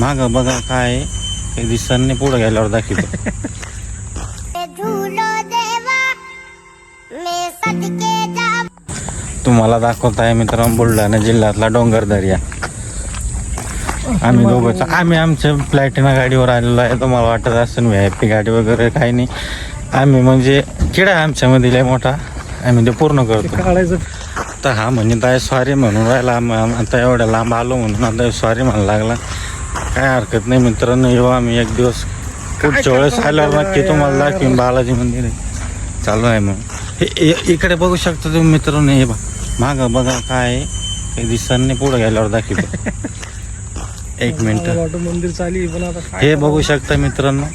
माग बघा काय दिसत नाही पुढे गेल्यावर दाखवतो. झूलो देवा मैं सदके जा तुम्हाला दाखवत आहे मित्रांनो बुलढाणा जिल्ह्यातला डोंगर दर्या. आम्ही दोघंच आम्ही आमच्या प्लॅटिना गाडीवर आलेलो आहे. तुम्हाला वाटत असेल व्ही आय पी गाडी वगैरे काही नाही. आम्ही म्हणजे किडा आमच्यामध्ये लय मोठा. आम्ही ते पूर्ण करतो. काढायचं. तर हा म्हणत आहे सॉरी म्हणून राहिला. आता एवढ्या लांब आलो म्हणून आता सॉरी म्हणायला लागला. काय हरकत नाही मित्रांनो येऊ आम्ही एक दिवस पुढच्या वेळेस आल्यावर नक्की तुम्हाला दाखवीन बालाजी मंदिर आहे. चालू आहे मग. हे इकडे बघू शकता तुम्ही मित्रांनो हे बा माग बघा काय आहे. ते दिसत नाही पुढे गेल्यावर दाखवतो. एक मिनिट. मंदिर चाली पण आता हे बघू शकता मित्रांनो.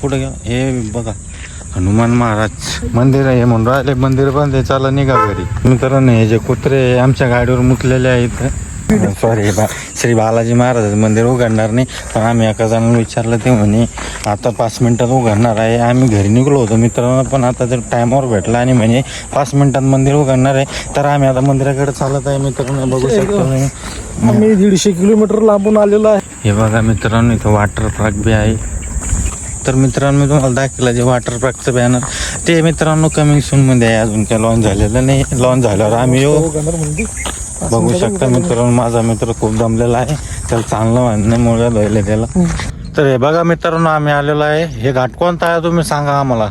कुठे गेलं? हे बघा. हनुमान महाराज मंदिर आहे म्हणून राहिले. मंदिर बंद आहे चला निघा घरी. मित्रांनो हे जे कुत्रे आमच्या गाडीवर मुतलेले आहेत सॉरी बा श्री बालाजी महाराज मंदिर उघडणार नाही. पण आम्ही एका जणांना विचारलं ते म्हणे आता पाच मिनिटात उघडणार आहे. आम्ही घरी निघलो होतो मित्रांनो पण आता जर टायमावर भेटला आणि म्हणे पाच मिनिटात मंदिर उघडणार आहे तर आम्ही आता मंदिराकडे चालत आहे मित्रांनो बघू शकतो. आम्ही दीडशे किलोमीटर लांबून आलेलो आहे. हे बघा मित्रांनो इथं वॉटर पार्क बी आहे. तर मित्रांनो मी तुम्हाला दाखवलं जे वॉटर पार्कचं बॅनर ते मित्रांनो कमिंग सून मध्ये आहे. अजून काय लॉन्च झालेलं नाही. लॉन्च झाल्यावर आम्ही येऊ. बघू शकता मित्रांनो माझा मित्र खूप दमलेला आहे. त्याला चांगलं म्हणणं मुळ्या धुवायला त्याला तर हे बघा मित्रांनो आम्ही आलेलो आहे. हे घाट कोणता आहे तुम्ही सांगा आम्हाला.